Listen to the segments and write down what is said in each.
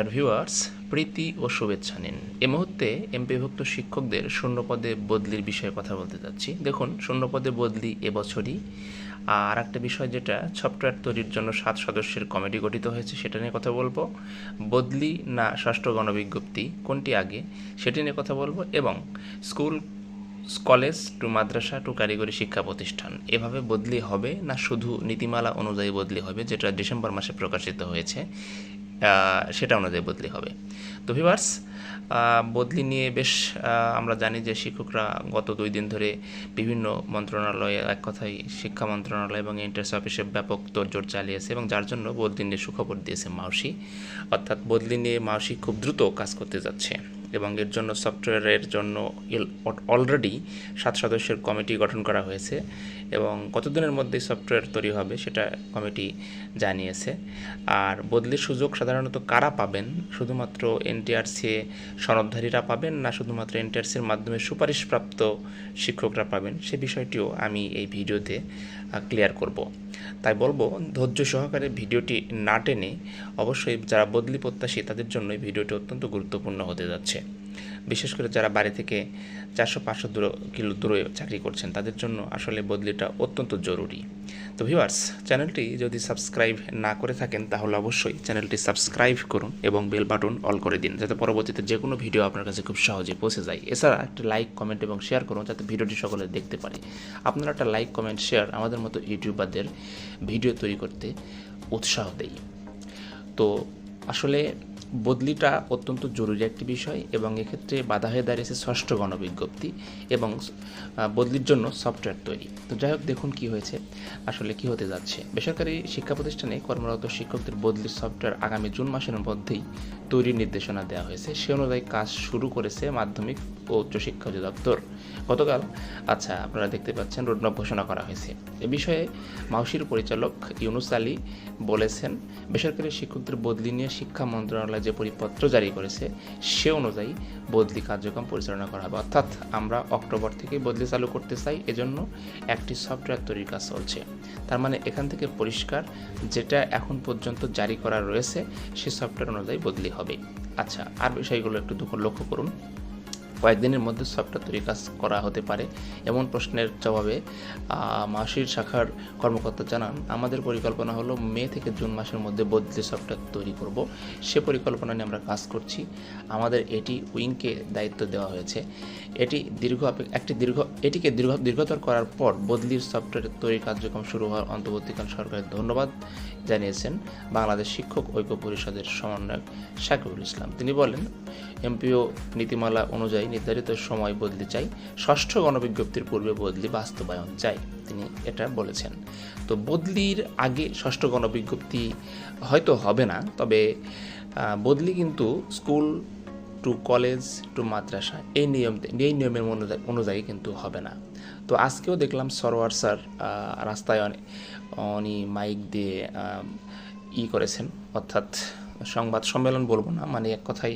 Dear viewers প্রীতি ও শুভেচ্ছা নিন। এ মুহূর্তে এমপিভুক্ত শিক্ষকদের শূন্যপদে বদলির বিষয়ে কথা বলতে যাচ্ছি। দেখুন, শূন্যপদে বদলি এবছরই আর একটা বিষয় যেটা সফটওয়্যার তৈরির জন্য সাত সদস্যের কমিটি গঠিত হয়েছে, সেটা নিয়ে কথা বলব। বদলি না ষষ্ঠ গণবিজ্ঞপ্তি, কোনটি আগে, সেটি নিয়ে কথা বলব। এবং স্কুল, কলেজ টু মাদ্রাসা টু কারিগরি শিক্ষা প্রতিষ্ঠান, এভাবে বদলি হবে না শুধু নীতিমালা অনুযায়ী বদলি হবে, যেটা ডিসেম্বর মাসে প্রকাশিত হয়েছে। সেটা অনুযায়ী বদলি হবে। তো ভিভার্স বদলি নিয়ে বেশ আমরা জানি যে শিক্ষকরা গত দুই দিন ধরে বিভিন্ন মন্ত্রণালয়ে এক কথায় শিক্ষা মন্ত্রণালয় এবং ইন্টারেস অফিসে ব্যাপক তোড়জোড় চালিয়েছে এবং যার জন্য বদলি নিয়ে সুখবর দিয়েছে মাউসি। অর্থাৎ বদলি নিয়ে মাউসি খুব দ্রুত কাজ করতে যাচ্ছে। এবং এর জন্য সফটওয়্যারের জন্য অলরেডি সাত সদস্যের কমিটি গঠন করা হয়েছে এবং কতদিনের মধ্যেই সফটওয়্যার তৈরি হবে সেটা কমিটি জানিয়েছে। আর বদলির সুযোগ সাধারণত কারা পাবেন? শুধুমাত্র এনটিআরসি সনদধারীরা পাবেন না শুধুমাত্র এনটিআরসির মাধ্যমে সুপারিশপ্রাপ্ত শিক্ষকরা পাবেন? সে বিষয়টিও আমি এই ভিডিওতে ক্লিয়ার করব। তাই বলব, ধৈর্য সহকারে ভিডিওটি না টেনে অবশ্যই যারা বদলি প্রত্যাশী তাদের জন্য এই ভিডিওটি অত্যন্ত গুরুত্বপূর্ণ হতে যাচ্ছে। বিশেষ করে যারা বাড়ি থেকে চারশো, পাঁচশো দূর কিলো দূরে চাকরি করছেন, তাদের জন্য আসলে বদলিটা অত্যন্ত জরুরি। তো ভিউয়ার্স চ্যানেলটি যদি সাবস্ক্রাইব না করে থাকেন, তাহলে অবশ্যই চ্যানেলটি সাবস্ক্রাইব করুন এবং বেল বাটন অল করে দিন, যাতে পরবর্তীতে যে কোনো ভিডিও আপনার কাছে খুব সহজে পৌঁছে যায়। এছাড়া একটা লাইক কমেন্ট এবং শেয়ার করুন, যাতে ভিডিওটি সকলে দেখতে পারে। আপনারা একটা লাইক কমেন্ট শেয়ার আমাদের মতো ইউটিউবারদের ভিডিও তৈরি করতে উৎসাহ দেয় তো আসলে বদলিটা অত্যন্ত জরুরি একটি বিষয় এবং এক্ষেত্রে বাধা হয়ে দাঁড়িয়েছে ষষ্ঠ গণবিজ্ঞপ্তি এবং বদলির জন্য সফটওয়্যার তৈরি। তো যাই হোক, দেখুন কী হয়েছে, আসলে কি হতে যাচ্ছে। বেসরকারি শিক্ষা প্রতিষ্ঠানে কর্মরত শিক্ষকদের বদলির সফটওয়্যার আগামী জুন মাসের মধ্যেই তৈরির নির্দেশনা দেওয়া হয়েছে। সে অনুযায়ী কাজ শুরু করেছে মাধ্যমিক ও উচ্চশিক্ষা অধিদপ্তর। গতকাল আচ্ছা আপনারা দেখতে পাচ্ছেন, রোডম্যাপ ঘোষণা করা হয়েছে। এ বিষয়ে মাউসির পরিচালক ইউনুস আলী বলেছেন, বেসরকারি শিক্ষকদের বদলি নিয়ে শিক্ষা মন্ত্রণালয় যে পরিপত্র জারি করেছে, সে অনুযায়ী বদলি কার্যক্রম পরিচালনা করা হবে। অর্থাৎ আমরা অক্টোবর থেকে বদলি চালু করতে চাই, এজন্য একটি সফটওয়্যার তৈরির কাজ চলছে। তার মানে এখান থেকে পরিষ্কার যেটা এখন পর্যন্ত জারি করা রয়েছে, সে সফটওয়্যার অনুযায়ী বদলি হবে। আচ্ছা আর বিষয়গুলো একটু দুঃখ লক্ষ্য করুন। কয়েকদিনের মধ্যে সফটওয়্যার তৈরি কাজ করা হতে পারে এমন প্রশ্নের জবাবে মাসির শাখার কর্মকর্তা জানান, আমাদের পরিকল্পনা হলো মে থেকে জুন মাসের মধ্যে বদলে সফটওয়্যার তৈরি করব। সে পরিকল্পনা নিয়ে আমরা কাজ করছি। আমাদের এটি উইংকে দায়িত্ব দেওয়া হয়েছে। এটি দীর্ঘ একটি দীর্ঘ, এটিকে দীর্ঘ, দীর্ঘতর করার পর বদলির সফটওয়্যার তৈরি কার্যক্রম শুরু হওয়ার অন্তর্বর্তীকাল সরকারের ধন্যবাদ জানিয়েছেন বাংলাদেশ শিক্ষক ঐক্য পরিষদের সমন্বয়ক শাকিবুল ইসলাম। তিনি বলেন, এমপিও নীতিমালা অনুযায়ী নির্ধারিত সময় বদলি চাই, ষষ্ঠ গণবিজ্ঞপ্তির পূর্বে বদলি বাস্তবায়ন চাই, তিনি এটা বলেছেন। তো বদলির আগে ষষ্ঠ গণবিজ্ঞপ্তি হয়তো হবে না, তবে বদলি কিন্তু স্কুল টু কলেজ টু মাদ্রাসা এই নিয়ম, এই নিয়মের অনুযায়ী কিন্তু হবে না। তো আজকেও দেখলাম সরোয়ার স্যার রাস্তায় উনি মাইক দিয়ে ই করেছেন। অর্থাৎ সংবাদ সম্মেলন বলব না মানে এক কথাই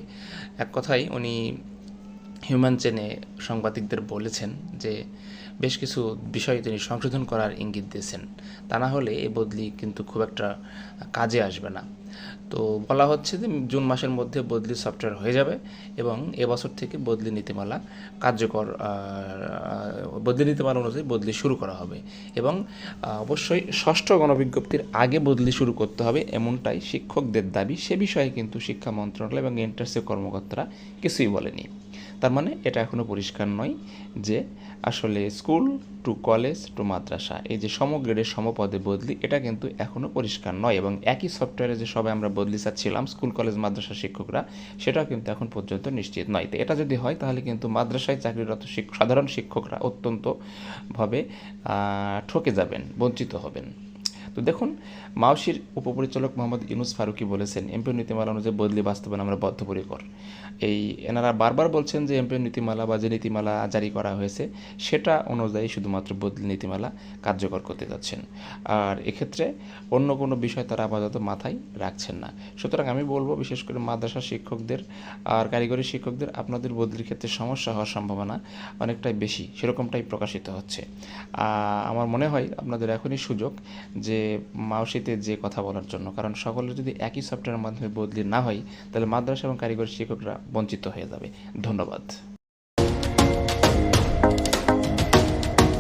এক কথাই উনি হিউম্যান চেনে সাংবাদিকদের বলেছেন যে বেশ কিছু বিষয় তিনি সংশোধন করার ইঙ্গিত দিয়েছেন। তা না হলে এ বদলি কিন্তু খুব একটা কাজে আসবে না। তো বলা হচ্ছে যে জুন মাসের মধ্যে বদলি সফটওয়্যার হয়ে যাবে এবং এবছর থেকে বদলি নীতিমালা কার্যকর বদলি নীতিমালা অনুযায়ী বদলি শুরু করা হবে এবং অবশ্যই ষষ্ঠ গণবিজ্ঞপ্তির আগে বদলি শুরু করতে হবে এমনটাই শিক্ষকদের দাবি। সে বিষয়ে কিন্তু শিক্ষা মন্ত্রণালয় এবং এন্টার্সের কর্মকর্তারা কিছুই বলেনি। তার মানে এটা এখনও পরিষ্কার নয় যে আসলে স্কুল টু কলেজ টু মাদ্রাসা, এই যে সমগ্রের সমপদে বদলি, এটা কিন্তু এখনও পরিষ্কার নয় এবং একই সফটওয়্যারে যে সবাই আমরা বদলি চাচ্ছিলাম, স্কুল, কলেজ মাদ্রাসা শিক্ষকরা, সেটাও কিন্তু এখন পর্যন্ত নিশ্চিত নয়। তো এটা যদি হয়, তাহলে কিন্তু মাদ্রাসায় চাকরিরত সাধারণ শিক্ষকরা অত্যন্তভাবে ঠকে যাবেন, বঞ্চিত হবেন। তো দেখুন মাওসির উপপরিচালক মোহাম্মদ ইউনুস ফারুকি বলেছেন এমপিও নীতিমালা অনুযায়ী বদলি বাস্তবায়ন আমরা বদ্ধপরিকর। এই এনারা বারবার বলছেন যে এমপিও নীতিমালা বা যে নীতিমালা জারি করা হয়েছে, সেটা অনুযায়ী শুধুমাত্র বদলি নীতিমালা কার্যকর করতে যাচ্ছেন। আর এক্ষেত্রে অন্য কোনো বিষয় তারা আপাতত মাথায় রাখছেন না। সুতরাং আমি বলব, বিশেষ করে মাদ্রাসা শিক্ষকদের আর কারিগরি শিক্ষকদের, আপনাদের বদলির ক্ষেত্রে সমস্যা হওয়ার সম্ভাবনা অনেকটাই বেশি, সেরকমটাই প্রকাশিত হচ্ছে। আমার মনে হয় আপনাদের এখনই সুযোগ যে মাউসিতে যে কথা বলার জন্য, কারণ সকলে যদি একই সফটওয়্যারের মাধ্যমে বদলি না হয়, তাহলে মাদ্রাসা এবং কারিগরি শিক্ষকরা বঞ্চিত হয়ে যাবে। ধন্যবাদ।